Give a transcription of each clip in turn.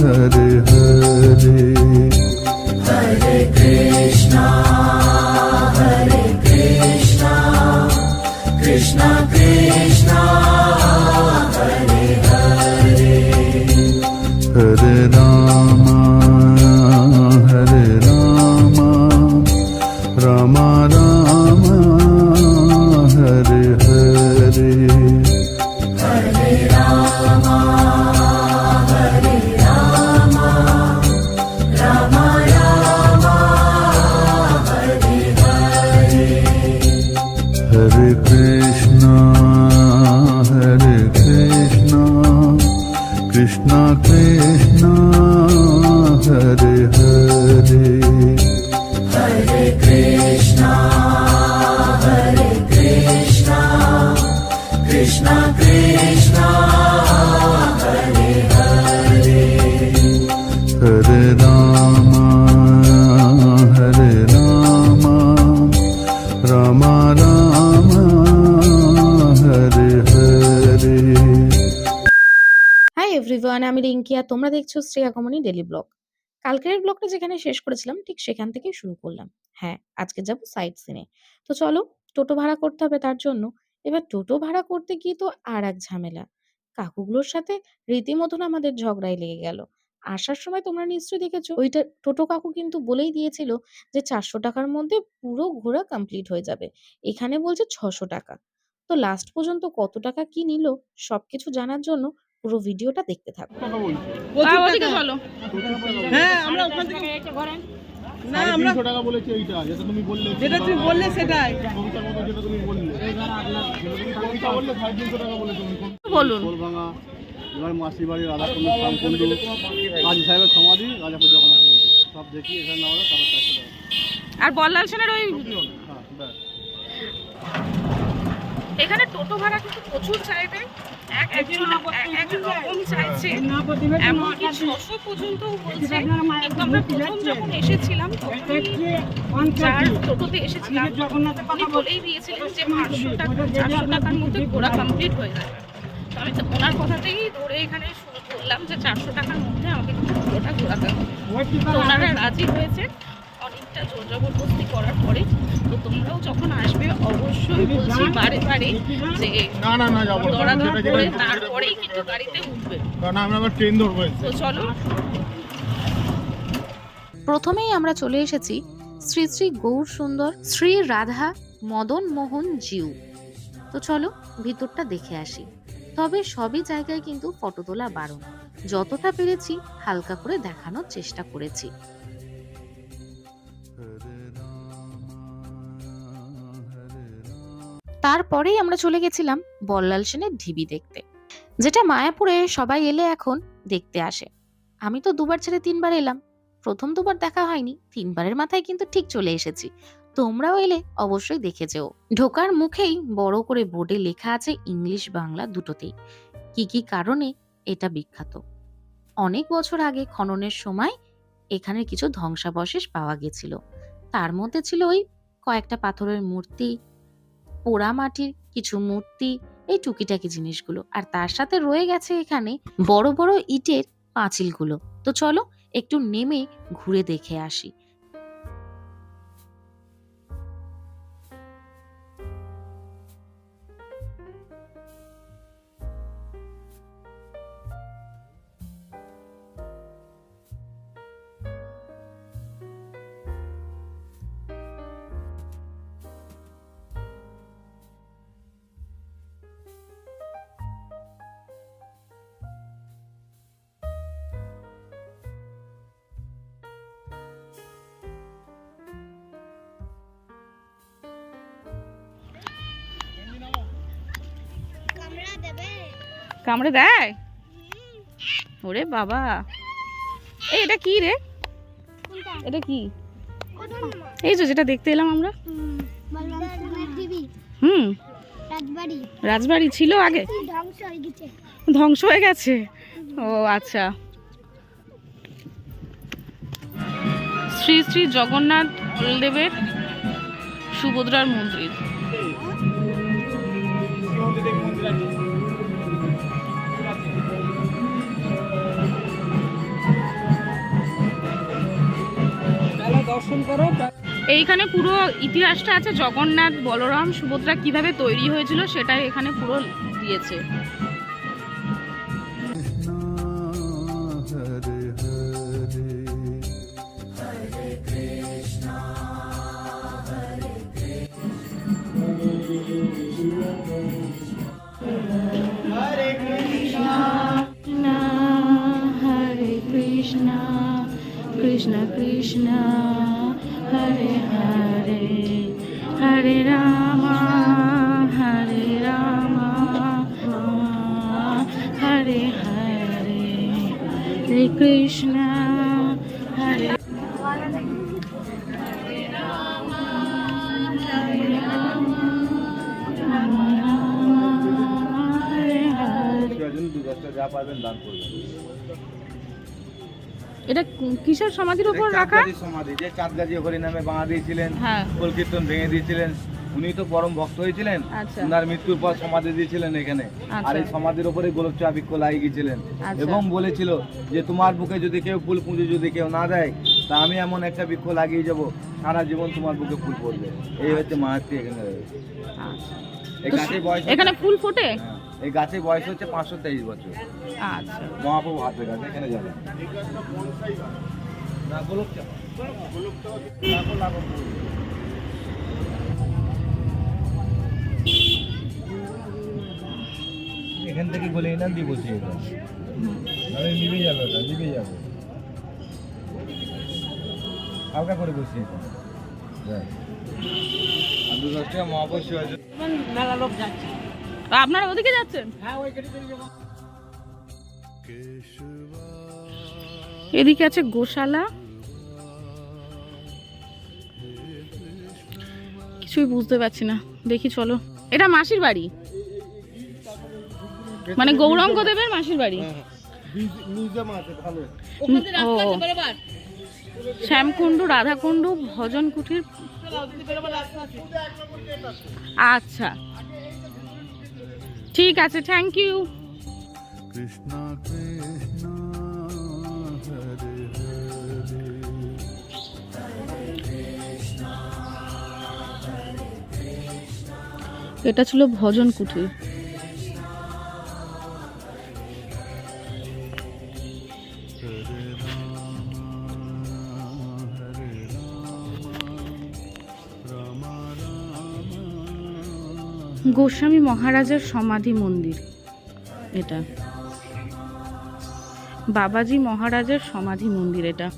हरे हरे তোমরা দেখছ Shreya কমনি daily blog কালকের ব্লগটা যেখানে শেষ করেছিলাম, ঠিক সেখান থেকেই শুরু করলাম। হ্যাঁ আজকে যাব সাইট সিনে তো চলো, টোটো ভাড়া করতে হবে তার জন্য। এবার টোটো ভাড়া করতে গিয়ে তো আর এক ঝামেলা। কাকুগুলোর সাথে রীতিমতন আমাদের ঝগড়ায় লেগে গেল। আসার সময় তোমরা নিশ্চয়ই দেখেছ, ওইটা টোটো কাকু কিন্তু বলেই দিয়েছিল যে চারশো টাকার মধ্যে পুরো ঘোরা কমপ্লিট হয়ে যাবে। এখানে বলছে ছশো টাকা। তো লাস্ট পর্যন্ত কত টাকা কি নিল, সবকিছু জানার জন্য পুরো ভিডিওটা দেখতে থাকো। প্রচুর হ্যাঁ আমরা ওখান থেকে না আমরা টাকা বলেছে এইটা যেটা তুমি বললে যেটা তুমি বললে সেটাই। যেটা তুমি বললে। যেটা তুমি কবিতা বললে টাকা বলেছে বলুন। এবার মাসি বাড়ি রাধাকুণ্ড শ্যামকুণ্ডু কাজী সাহেবের সমাধি রাজাপুর জগন্নাথ মন্দির। সব দেখি এখানে নামালে তারপর আর বল্লাল সেনের ওই হ্যাঁ এখানে টোটো ভাড়া কিন্তু প্রচুর চাইবে। এক একজন এক এক রকম চাইছে। এমনকি ছশো পর্যন্ত বলছে। কিন্তু আমরা প্রথম যখন এসেছিলাম যার টোটোতে এসেছিলাম উনি বলেই দিয়েছিলেন যে পাঁচশো টাকা চারশো টাকার মধ্যে ঘোরা কমপ্লিট হয়ে যাবে। তো আমি তো ওনার কথাতেই ধরে এখানে শুরু করলাম যে চারশো টাকার মধ্যে আমাকে কিন্তু পুরোটা ওনারা রাজি হয়েছে। অনেকটা জোর জবরদস্তি করার পরে তো তোমরাও যখন আসবে অবশ্যই বলছি বারে বারে যে না না না। দরাদর করে তারপরেই কিন্তু গাড়িতে উঠবে। কারণ আমরা আবার ট্রেন ধরবো তো চলো। প্রথমেই আমরা চলে এসেছি শ্রী শ্রী গৌর সুন্দর শ্রী রাধা মদন মোহন জিউ। তো চলো ভিতরটা দেখে আসি। তবে সবই জায়গায় কিন্তু ফটো তোলা বারণ। যতটা পেরেছি হালকা করে দেখানোর চেষ্টা করেছি। তারপরেই আমরা চলে গেছিলাম বল্লাল সেনের ঢিবি দেখতে, যেটা মায়াপুরে সবাই এলে এখন দেখতে আসে। আমি তো দুবার ছেড়ে তিনবার এলাম। প্রথম দুবার দেখা হয়নি, তিনবারের মাথায় কিন্তু ঠিক চলে এসেছি। তোমরাও এলে অবশ্যই দেখে যেও ঢোকার মুখেই বড় করে বোর্ডে লেখা আছে ইংলিশ বাংলা দুটোতেই। কি কি কারণে এটা বিখ্যাত? অনেক বছর আগে খননের সময় এখানে কিছু ধ্বংসাবশেষ পাওয়া গেছিল। তার মধ্যে ছিল ওই কয়েকটা পাথরের মূর্তি পোড়া মাটির কিছু মূর্তি, এই টুকিটাকি জিনিসগুলো। আর তার সাথে রয়ে গেছে এখানে বড় বড় ইটের পাঁচিলগুলো। তো চলো একটু নেমে ঘুরে দেখে আসি। কামড়ে দেয়? ওরে বাবা। এই, এটা কি রে? এটা কি? এই তো, যেটা দেখতে এলাম আমরা। হুম। রাজবাড়ি ছিল আগে। ধ্বংস গেছে ধ্বংস হয়ে গেছে। ও আচ্ছা। শ্রী শ্রী জগন্নাথ বলদেবের সুভদ্রার মন্দির। দর্শন করো। এইখানে পুরো ইতিহাসটা আছে জগন্নাথ, বলরাম, সুভদ্রা কীভাবে তৈরি হয়েছিল সেটা এখানে পুরো দিয়েছে। কৃষ্ণ কৃষ্ণ, হরে হরে হরে রাম হরে রাম, হরে হরে হরে কৃষ্ণ, হরে যা পারবেন দান করবেন। এটা কিসের সমাধির উপর রাখা সমাধি যে চাঁদগাছি হরি নামে বাঙা দিয়েছিলেন হ্যাঁ কলকীর্তন ভেঙে দিয়েছিলেন উনি তো পরম ভক্ত হয়েছিলেন আচ্ছা ওনার মৃত্যুর পর সমাধি দিয়েছিলেন এখানে আচ্ছা। আর এই সমাধির উপরে গোলকচা বৃক্ষ লাগিয়ে গিয়েছিলেন আচ্ছা। এবং বলেছিল যে তোমার বুকে যদি কেউ ফুল পুঁজো যদি কেউ না দেয় তা আমি এমন একটা বৃক্ষ লাগিয়ে যাব সারা জীবন তোমার বুকে ফুল পড়বে এই হচ্ছে মাহাত্রি এখানে। আচ্ছা। এখানে ফুল ফোটে হ্যাঁ, এই গাছের বয়স হচ্ছে পাঁচশো তেইশ বছর। আচ্ছা। মহাপ্রভু হাতের গাছ এখানে যাবে। এখান থেকে বলে না দিয়ে বসিয়ে দাও আমি নিভে যাবে ওটা নিভে যাবে। হালকা করে বসিয়ে ব্যাস। আর দু দশ টাকা মহাপস্য আছে। মেলা লোক যাচ্ছে। আপনারা ওদিকে যাচ্ছেন? হ্যাঁ এদিকে আছে গোশালা। কিছুই বুঝতে পারছি না। দেখি চলো। এটা মাসির বাড়ি? মানে গৌরাঙ্গ দেবের মাসির বাড়ি? শ্যামকুণ্ডু রাধাকুণ্ডু ভজন কুঠির আচ্ছা। ঠিক আছে থ্যাংক ইউ এটা ছিল ভজন কুঠুর। গোস্বামী মহারাজের সমাধি মন্দির। এটা। বাবাজি মহারাজের সমাধি মন্দির এটা।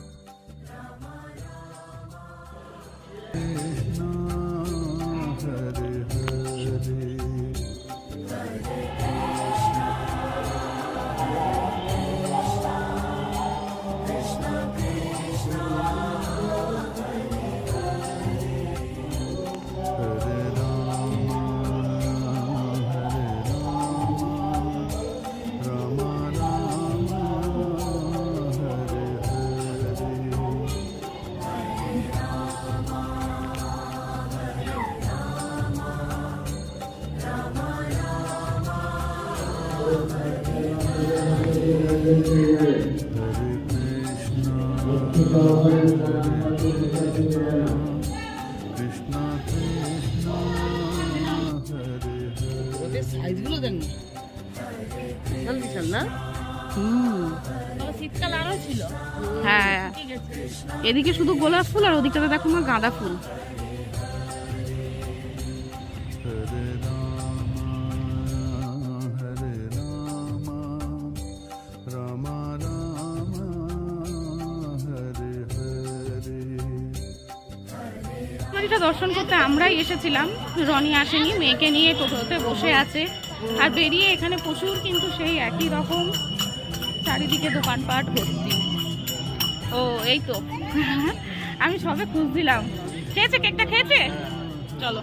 বিশাল না হ্যাঁ। এদিকে শুধু গোলাপ ফুল আর ওদিকটাতে দেখো আমার গাঁদা ফুল। দর্শন করতে আমরাই এসেছিলাম। রনি আসেনি মেয়েকে নিয়ে টোটোতে বসে আছে। আর বেরিয়ে এখানে প্রচুর কিন্তু সেই একই রকম চারিদিকে দোকানপাট ভর্তি। ও, এই তো। আমি সবে খুঁজছিলাম। খেয়েছে কেকটা? খেয়েছে? চলো।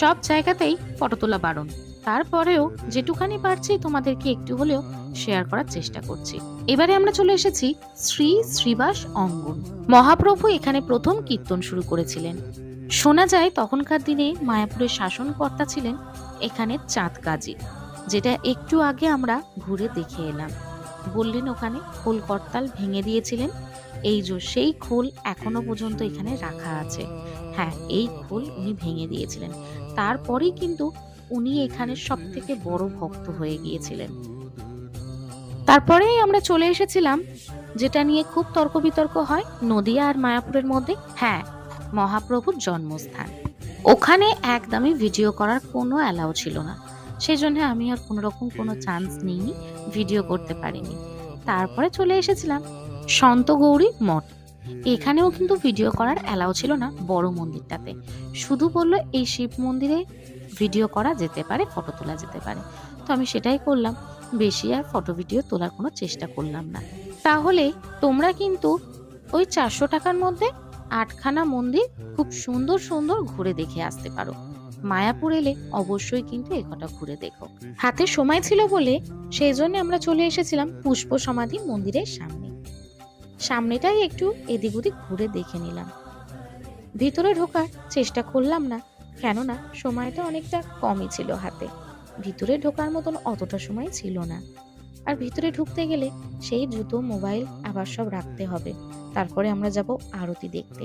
সব জায়গাতেই ফটো তোলা বারণ। তারপরেও যেটুখানি পারছি তোমাদেরকে একটু হলেও শেয়ার করার চেষ্টা করছি। এবারে আমরা চলে এসেছি শ্রী শ্রীবাস অঙ্গন। মহাপ্রভু এখানে প্রথম কীর্তন শুরু করেছিলেন। শোনা যায় তখনকার দিনে মায়াপুরের শাসনকর্তা ছিলেন এখানে চাঁদ কাজী, যেটা একটু আগে আমরা ঘুরে দেখে এলাম। বললেন ওখানে খোল করতাল ভেঙে দিয়েছিলেন এই যে সেই খোল এখনও পর্যন্ত এখানে রাখা আছে। হ্যাঁ এই খোল উনি ভেঙে দিয়েছিলেন। তারপরেই কিন্তু উনি এখানে সব থেকে বড় ভক্ত হয়ে গিয়েছিলেন। তারপরেই আমরা চলে এসেছিলাম, যেটা নিয়ে খুব তর্ক বিতর্ক হয়, নদিয়া আর মায়াপুরের মধ্যে। হ্যাঁ মহাপ্রভুর জন্মস্থান। ওখানে একদমই ভিডিও করার কোনো অ্যালাউ ছিল না। সেই জন্য আমি আর কোনো রকম কোনো চান্স নিইনি, ভিডিও করতে পারিনি। তারপরে চলে এসেছিলাম সন্ত গৌরী মঠ। এখানেও কিন্তু ভিডিও করার অ্যালাউ ছিল না বড় মন্দিরটাতে। শুধু বলল এই শিব মন্দিরে ভিডিও করা যেতে পারে ফটো তোলা যেতে পারে। তো আমি সেটাই করলাম। বেশি আর ফটো ভিডিও তোলার কোনো চেষ্টা করলাম না। তাহলে তোমরা কিন্তু ওই চারশো টাকার মধ্যে আটখানা মন্দির খুব সুন্দর সুন্দর ঘুরে দেখে আসতে পারো। মায়াপুর এলে অবশ্যই কিন্তু একটা ঘুরে দেখো। হাতে সময় ছিল বলে সেই জন্য আমরা চলে এসেছিলাম পুষ্প সমাধি মন্দিরের সামনে। সামনেটাই একটু এদিক ওদিক ঘুরে দেখে নিলাম। ভিতরে ঢোকার চেষ্টা করলাম না, কেননা সময়টা অনেকটা কমই ছিল হাতে। ভিতরে ঢোকার মতন অতটা সময় ছিল না। আর ভিতরে ঢুকতে গেলে সেই জুতো, মোবাইল আবার সব রাখতে হবে। তারপরে আমরা যাব আরতি দেখতে।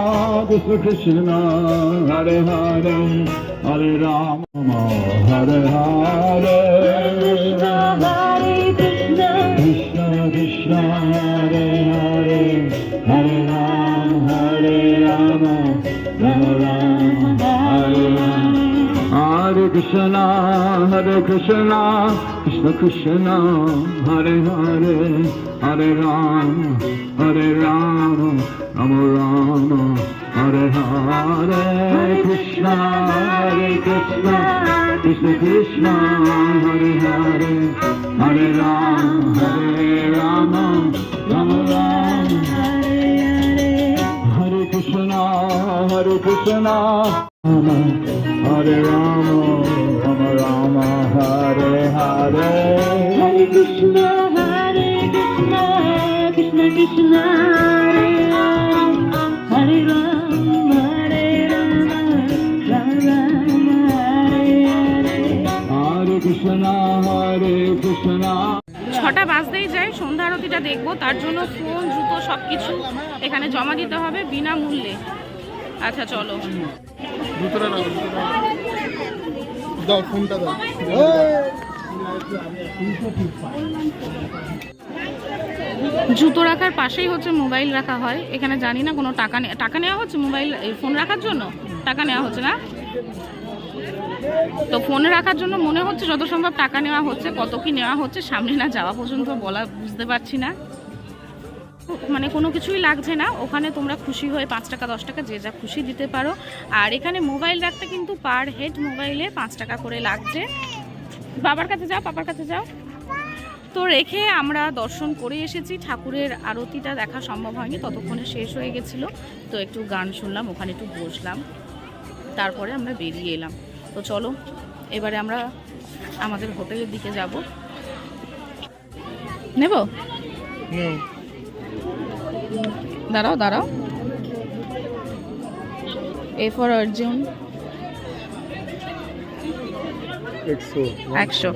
कृष्ण कृष्ण हरे हरे हरे राम हरे हरे हरे कृष्ण कृष्ण कृष्ण हरे हरे हरे राम हरे राम राम राम हरे राम हरे कृष्ण हरे Krishna Krishna Krishna Hare Hare Hare Rama Hare Rama Rama Rama Hare Hare Krishna, Hare Krishna, Krishna Krishna, Hare Hare, Hare Ram, Hare Rama, Rama Rama, Hare Krishna, Hare Krishna, Rama, Hare Rama, Rama Rama, Hare Hare. Hare Krishna, Hare Krishna, Krishna Krishna, ছটা বাজতেই যায় সন্ধ্যা আরতিটা দেখব তার জন্য phone জুতো সব কিছু এখানে জমা দিতে হবে বিনামূল্যে। আচ্ছা চলো। দাও ফোনটা দাও। জুতো রাখার পাশেই হচ্ছে মোবাইল রাখা হয়। এখানে জানি না কোনো টাকা টাকা নেওয়া হচ্ছে মোবাইল ফোন রাখার জন্য? টাকা নেওয়া হচ্ছে না? তো ফোনে রাখার জন্য মনে হচ্ছে যত সম্ভব টাকা নেওয়া হচ্ছে, কত কি নেওয়া হচ্ছে, সামনে না যাওয়া পর্যন্ত বলা, বুঝতে পারছি না। মানে কোনো কিছুই লাগছে না, ওখানে তোমরা খুশি হয়ে পাঁচ টাকা, দশ টাকা যে যা খুশি দিতে পারো। আর এখানে মোবাইল রাখতে কিন্তু পার হেড মোবাইলে পাঁচ টাকা করে লাগছে। বাবার কাছে যাও, পাপার কাছে যাও। তো রেখে আমরা দর্শন করে এসেছি, ঠাকুরের আরতিটা দেখা সম্ভব হয়নি, ততক্ষণে শেষ হয়ে গেছিল। তো একটু গান শুনলাম, ওখানে একটু বসলাম। তারপরে আমরা বেরিয়ে এলাম। তো চলো এবারে আমরা আমাদের হোটেলের দিকে যাব। নেব? দাঁড়াও দাঁড়াও। এ ফর অর্জুন একশো। একশো।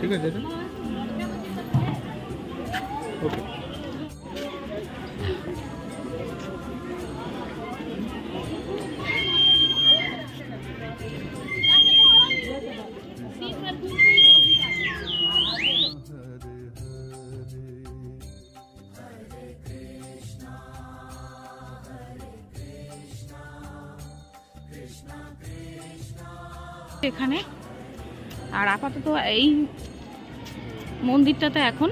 ঠিক আছে এখানে। আর আপাতত এই মন্দিরটাতে এখন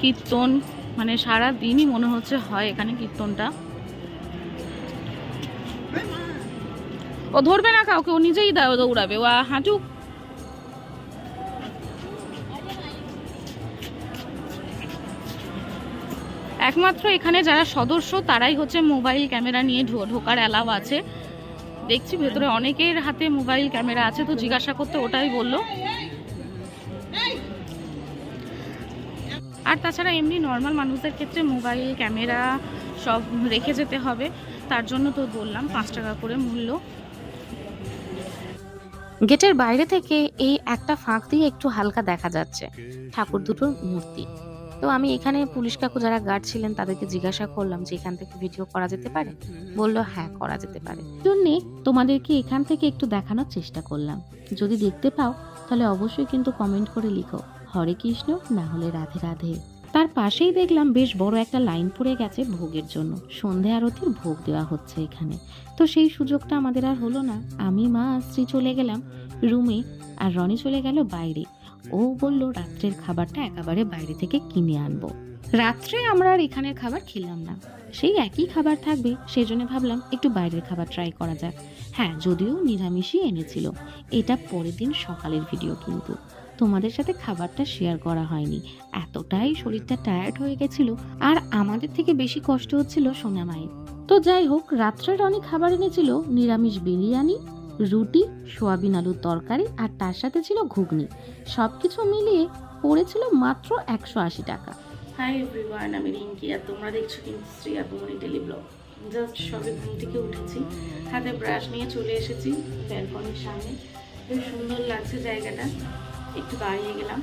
কীর্তন মানে সারা দিনই মনে হচ্ছে হয় এখানে কীর্তনটা। ও ধরবে না কাউকে, ও নিজেই দৌড়াবে। ও হাঁটুক একমাত্র এখানে যারা সদস্য, তারাই হচ্ছে মোবাইল ক্যামেরা নিয়ে ঢোকার অ্যালাউ আছে। দেখছি ভেতরে অনেকের হাতে মোবাইল ক্যামেরা আছে, তো জিজ্ঞাসা করতে ওটাই বলল। আর তাছাড়া এমনি নর্মাল মানুষদের ক্ষেত্রে মোবাইল, ক্যামেরা সব রেখে যেতে হবে। তার জন্য তো বললাম, পাঁচ টাকা করে মূল্য। গেটের বাইরে থেকে এই একটা ফাঁক দিয়ে একটু হালকা দেখা যাচ্ছে। ঠাকুর দুটোর মূর্তি। তো আমি এখানে পুলিশ কাকু যারা গার্ড ছিলেন তাদেরকে জিজ্ঞাসা করলাম যে এখান থেকে ভিডিও করা যেতে পারে? বলল হ্যাঁ করা যেতে পারে। জন্যে তোমাদেরকে এখান থেকে একটু দেখানোর চেষ্টা করলাম। যদি দেখতে পাও তাহলে অবশ্যই কিন্তু কমেন্ট করে লিখো হরে কৃষ্ণ না হলে রাধে রাধে। তার পাশেই দেখলাম বেশ বড় একটা লাইন পড়ে গেছে ভোগের জন্য। সন্ধে আরতির ভোগ দেওয়া হচ্ছে এখানে। তো সেই সুযোগটা আমাদের আর হলো না। আমি মা আর স্ত্রী চলে গেলাম রুমে আর রনি চলে গেল বাইরে। ও বলল, রাত্রের খাবারটা একেবারে বাইরে থেকে কিনে আনব। রাত্রে আমরা আর এখানের খাবার খেলাম না। সেই একই খাবার থাকবে সেই জন্য ভাবলাম একটু বাইরের খাবার ট্রাই করা যাক। হ্যাঁ যদিও নিরামিষই এনেছিল। এটা পরের দিন সকালের ভিডিও কিন্তু। তোমাদের সাথে খাবারটা শেয়ার করা হয়নি। এতটাই শরীরটা টায়ার্ড হয়ে গেছিল। আর আমাদের থেকে বেশি কষ্ট হচ্ছিল সোনা মায়ের তো যাই হোক রাত্রের অনেক খাবার এনেছিল, নিরামিষ বিরিয়ানি রুটি, সোয়াবিন আলুর তরকারি আর তার সাথে ছিল ঘুগনি। সব কিছু মিলিয়ে পড়েছিল মাত্র একশো আশি টাকা। হাই এভরিওয়ান আমি রিঙ্কি আর তোমরা দেখছ কিন্তু শ্রী আপুমনি টেলি ব্লগ জাস্ট সবে ঘুম থেকে উঠেছি, হাতে ব্রাশ নিয়ে চলে এসেছি ব্যালকনির সামনে। বেশ সুন্দর লাগছে জায়গাটা, একটু দাঁড়িয়ে গেলাম।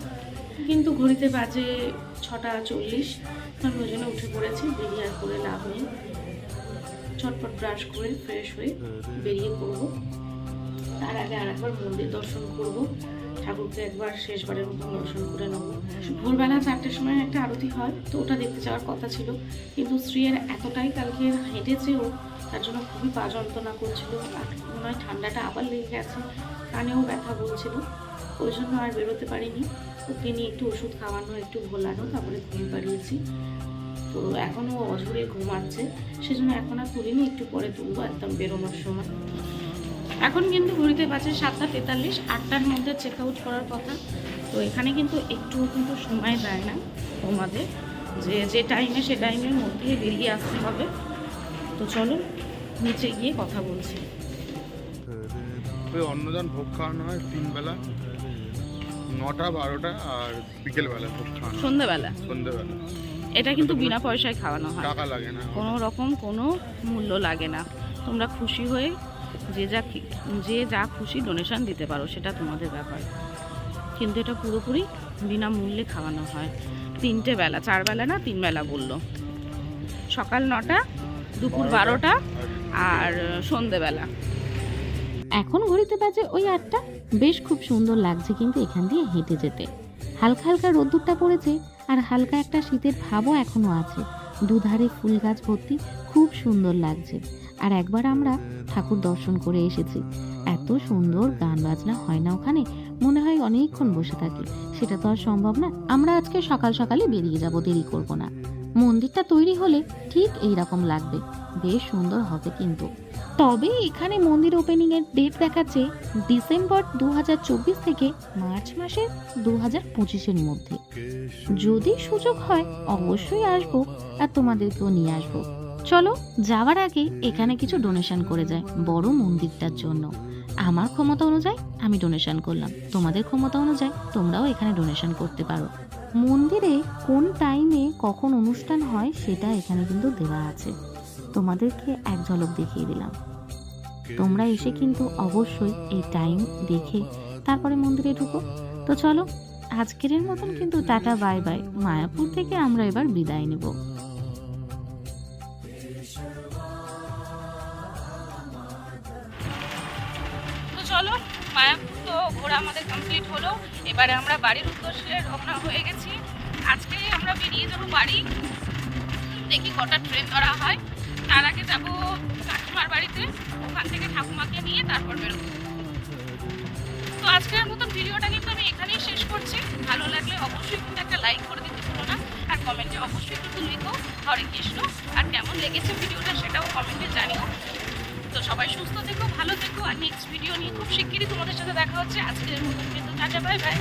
কিন্তু ঘড়িতে বাজে ছটা চল্লিশ আমি ওই জন্য উঠে পড়েছি, বেরিয়ে আর করে লাভ নেই। ছটপট ব্রাশ করে ফ্রেশ হয়ে বেরিয়ে পড়ব। তার আগে আর একবার মন্দির দর্শন করব। ঠাকুরকে একবার শেষবারের মতো দর্শন করে নেব। ভোরবেলা চারটের সময় একটা আরতি হয়, তো ওটা দেখতে যাওয়ার কথা ছিল। কিন্তু স্ত্রীর এতটাই কালকে হেঁটেছেও তার জন্য খুবই পা যন্ত্রণা করছিল। আর মনে হয় ঠান্ডাটা আবার লেগে গেছে, কানেও ব্যথা বলছিল। ওই জন্য আর বেরোতে পারিনি। ওকে নিয়ে একটু ওষুধ খাওয়ানো, একটু ভোলানো তারপরে ঘুম পাড়িয়েছি। তো এখনও অঝরে ঘুমাচ্ছে। সেজন্য এখন আর তুলিনি, একটু পরে তুলবো একদম বেরোনোর সময়। এখন কিন্তু ঘড়িতে বাজে সাতটা তেতাল্লিশ আটটার মধ্যে চেক আউট করার কথা। তো এখানে কিন্তু একটুও কিন্তু সময় দেয় না তোমাদের যে যে টাইমে সে টাইমের মধ্যে বেরিয়ে আসতে হবে। তো চলো নিচে গিয়ে কথা বলছি। ওই অন্নদান ভোগ খাওয়ানো হয় তিন বেলা নটা বারোটা আর বিকেলবেলা ভোগ খাওয়ানো। সন্ধ্যেবেলা? সন্ধ্যেবেলা। এটা কিন্তু বিনা পয়সায় খাওয়ানো হয়। টাকা লাগে না। কোনো রকম কোনো মূল্য লাগে না। তোমরা খুশি হয়ে যে যা যে যা খুশি ডোনেশন দিতে পারো সেটা তোমাদের ব্যাপার। কিন্তু এটা পুরোপুরি বিনামূল্যে খাওয়ানো হয়। তিনটে বেলা চার বেলা না তিন বেলা বলল। সকাল নটা দুপুর বারোটা আর সন্ধেবেলা। এখন ঘড়িতে বাজে ওই আটটা। বেশ খুব সুন্দর লাগছে কিন্তু এখান দিয়ে হেঁটে যেতে। হালকা হালকা রোদ্দুরটা পড়েছে আর হালকা একটা শীতের ভাবও এখনও আছে। দুধারে ফুল গাছ ভর্তি খুব সুন্দর লাগছে। আর একবার আমরা ঠাকুর দর্শন করে এসেছি। এত সুন্দর গান বাজনা হয় না ওখানে, মনে হয় অনেকক্ষণ বসে থাকি। সেটা তো আর সম্ভব না। আমরা আজকে সকাল সকালে বেরিয়ে যাব, দেরি করব না। মন্দিরটা তৈরি হলে ঠিক এই রকম লাগবে। বেশ সুন্দর হবে কিন্তু। তবে এখানে মন্দির ওপেনিং এর ডেট দেখাচ্ছে ডিসেম্বর দু হাজার চব্বিশ থেকে মার্চ মাসের দু হাজার পঁচিশের মধ্যে। যদি সুযোগ হয়, অবশ্যই আসব আর তোমাদেরকেও নিয়ে আসব। চলো, যাওয়ার আগে এখানে কিছু ডোনেশন করে যায় বড় মন্দিরটার জন্য। আমার ক্ষমতা অনুযায়ী আমি ডোনেশন করলাম। তোমাদের ক্ষমতা অনুযায়ী তোমরাও এখানে ডোনেশন করতে পারো। মন্দিরে কোন টাইমে কখন অনুষ্ঠান হয়, সেটা এখানে কিন্তু দেওয়া আছে। তোমাদেরকে এক ঝলক দেখিয়ে দিলাম। তোমরা এসে কিন্তু অবশ্যই এই টাইম দেখে তারপরে মন্দিরে ঢুকো। তো চলো, আজকের মতন কিন্তু টাটা বাই বাই মায়াপুর থেকে আমরা এবার বিদায় নেব। চলো, মায়াপুর তো ঘোরা আমাদের কমপ্লিট হলো। এবারে আমরা বাড়ির উদ্দেশ্যে রওনা হয়ে গেছি। আজকে আমরা বেরিয়ে যাব বাড়ি। দেখি কটা ট্রেন ধরা হয়। তার আগে যাব কাকিমার বাড়িতে। ওখান থেকে ঠাকুমাকে নিয়ে তারপর বেরোবো। তো আজকের মতন ভিডিওটা কিন্তু আমি এখানেই শেষ করছি। ভালো লাগলে অবশ্যই কিন্তু একটা লাইক করে দিতে ভুলো না। আর কমেন্টে অবশ্যই কিন্তু লিখো হরে কৃষ্ণ। আর কেমন লেগেছে ভিডিওটা সেটাও কমেন্টে জানিও। তো সবাই সুস্থ থেকো, ভালো থেকো। আর নেক্সট ভিডিও নিয়ে খুব শিগগিরই তোমাদের সাথে দেখা হচ্ছে। আজকের মতন কিন্তু টাটা বাই বাই